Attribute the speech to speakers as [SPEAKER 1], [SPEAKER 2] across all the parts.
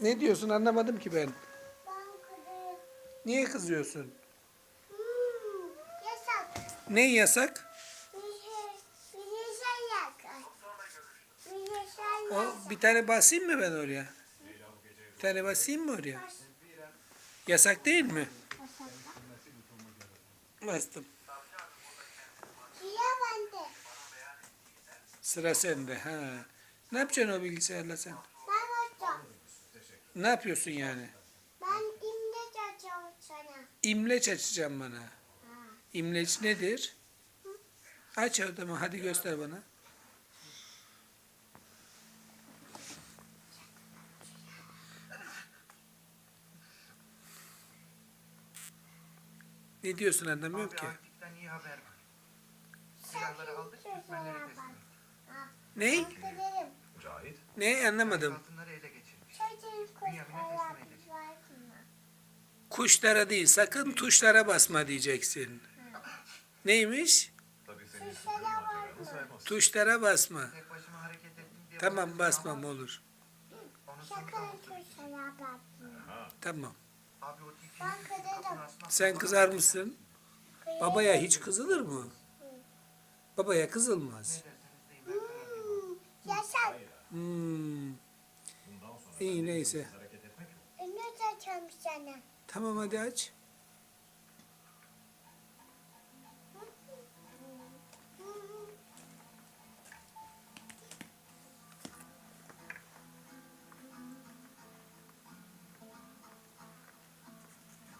[SPEAKER 1] Ne diyorsun anlamadım ki ben.
[SPEAKER 2] Ben kırıyorum.
[SPEAKER 1] Niye kızıyorsun?
[SPEAKER 2] Hmm, yasak.
[SPEAKER 1] Ne yasak?
[SPEAKER 2] Bir şey, şey şey
[SPEAKER 1] O bir tane basayım mı ben oraya? Bir tane basayım mı oraya? Yasak değil mi? Bastım.
[SPEAKER 2] Sıra
[SPEAKER 1] sende. Ha. Ne yapacaksın o bilgisayarla sen? Ne yapıyorsun yani?
[SPEAKER 2] Ben imle açacağım sana.
[SPEAKER 1] İmleç açacağım bana.
[SPEAKER 2] Ha.
[SPEAKER 1] İmleç nedir? Aç o zaman hadi göster bana. Ne diyorsun anlamıyorum ki.
[SPEAKER 3] Akif'ten iyi haber var. Silahları aldık, Türkmenlere teslim.
[SPEAKER 1] Ne? Ne anlamadım.
[SPEAKER 2] Kuşlara
[SPEAKER 3] teslim edecek.
[SPEAKER 2] var mı?
[SPEAKER 1] Kuşlara değil sakın tuşlara basma diyeceksin. Neymiş? Tuşlara basma.
[SPEAKER 3] Tek başıma hareket ettim diye...
[SPEAKER 1] Tamam basmam olur. Tamam. Sen kızar mısın? Babaya hiç kızılır mı? Babaya kızılmaz.
[SPEAKER 2] Hmm.
[SPEAKER 1] Hmm. İyi neyse.
[SPEAKER 2] Sana.
[SPEAKER 1] Tamam hadi aç.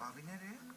[SPEAKER 3] Abi nereye?